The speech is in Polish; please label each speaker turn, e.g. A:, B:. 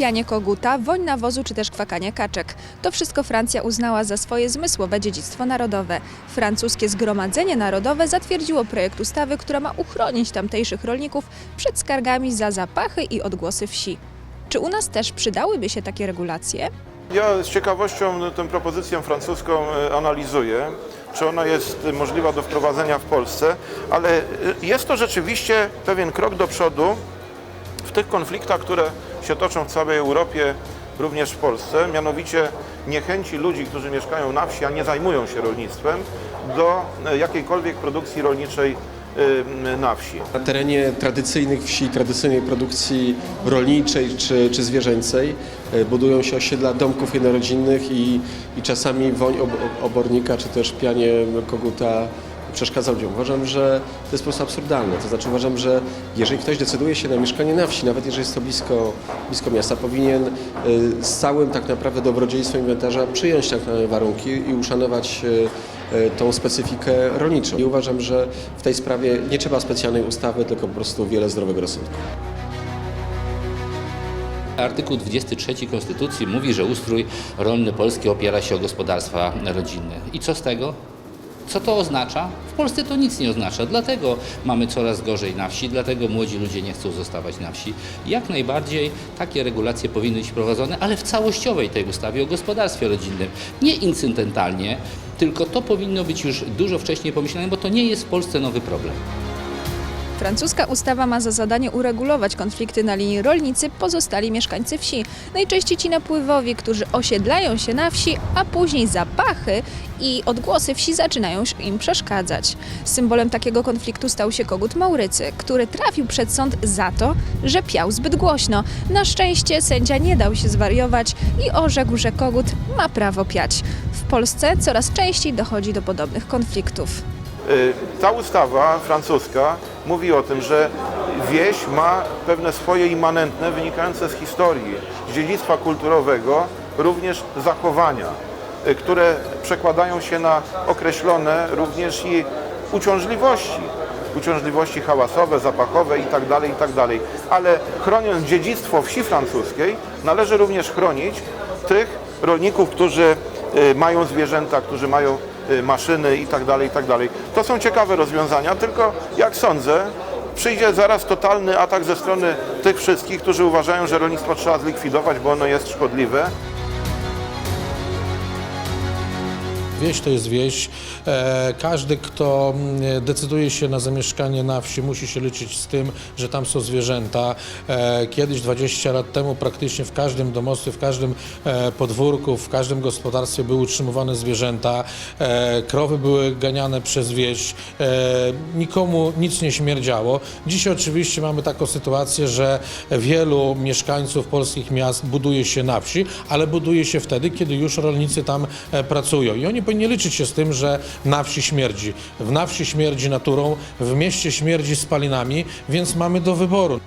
A: pianie koguta, woń nawozu czy też kwakanie kaczek. To wszystko Francja uznała za swoje zmysłowe dziedzictwo narodowe. Francuskie Zgromadzenie Narodowe zatwierdziło projekt ustawy, która ma uchronić tamtejszych rolników przed skargami za zapachy i odgłosy wsi. Czy u nas też przydałyby się takie regulacje?
B: Ja z ciekawością tę propozycję francuską e, analizuję, czy ona jest możliwa do wprowadzenia w Polsce, ale e, jest to rzeczywiście pewien krok do przodu w tych konfliktach, które się toczą w całej Europie, również w Polsce, mianowicie niechęci ludzi, którzy mieszkają na wsi, a nie zajmują się rolnictwem, do e, jakiejkolwiek produkcji rolniczej e, na wsi.
C: Na terenie tradycyjnych wsi, tradycyjnej produkcji rolniczej czy, czy zwierzęcej e, budują się osiedla domków jednorodzinnych i, i czasami woń ob, obornika czy też pianie koguta przeszkadza ludziom. Uważam, że to jest po prostu absurdalne. To znaczy uważam, że jeżeli ktoś decyduje się na mieszkanie na wsi, nawet jeżeli jest to blisko, blisko miasta, powinien e, z całym tak naprawdę dobrodziejstwem inwentarza przyjąć takie warunki i uszanować e, e, tą specyfikę rolniczą. I uważam, że w tej sprawie nie trzeba specjalnej ustawy, tylko po prostu wiele zdrowego rozsądku.
D: Artykuł 23 Konstytucji mówi, że ustrój rolny Polski opiera się o gospodarstwa rodzinne. I co z tego? Co to oznacza? W Polsce to nic nie oznacza, dlatego mamy coraz gorzej na wsi, dlatego młodzi ludzie nie chcą zostawać na wsi. Jak najbardziej takie regulacje powinny być wprowadzone, ale w całościowej tej ustawie o gospodarstwie rodzinnym. Nie incydentalnie, tylko to powinno być już dużo wcześniej pomyślane, bo to nie jest w Polsce nowy problem.
A: Francuska ustawa ma za zadanie uregulować konflikty na linii rolnicy pozostali mieszkańcy wsi. Najczęściej ci napływowi, którzy osiedlają się na wsi, a później zapachy i odgłosy wsi zaczynają im przeszkadzać. Symbolem takiego konfliktu stał się kogut Maurycy, który trafił przed sąd za to, że piał zbyt głośno. Na szczęście sędzia nie dał się zwariować i orzekł, że kogut ma prawo piać. W Polsce coraz częściej dochodzi do podobnych konfliktów.
B: Y, Ta ustawa francuska mówi o tym, że wieś ma pewne swoje immanentne, wynikające z historii, z dziedzictwa kulturowego, również zachowania, y, które przekładają się na określone również i uciążliwości. Uciążliwości hałasowe, zapachowe itd., itd. Ale chroniąc dziedzictwo wsi francuskiej, należy również chronić tych rolników, którzy y, mają zwierzęta, którzy mają maszyny i tak dalej, i tak dalej. To są ciekawe rozwiązania, tylko jak sądzę, przyjdzie zaraz totalny atak ze strony tych wszystkich, którzy uważają, że rolnictwo trzeba zlikwidować, bo ono jest szkodliwe.
E: Wieś to jest wieś. E, Każdy, kto mm, decyduje się na zamieszkanie na wsi, musi się liczyć z tym, że tam są zwierzęta. E, Kiedyś, 20 lat temu, praktycznie w każdym domostwie, w każdym e, podwórku, w każdym gospodarstwie były utrzymywane zwierzęta. Krowy były ganiane przez wieś. Nikomu nic nie śmierdziało. Dzisiaj oczywiście mamy taką sytuację, że wielu mieszkańców polskich miast buduje się na wsi, ale buduje się wtedy, kiedy już rolnicy tam pracują. I oni powinni liczyć się z tym, że na wsi śmierdzi. W na wsi śmierdzi naturą, w mieście śmierdzi spalinami, więc mamy do wyboru.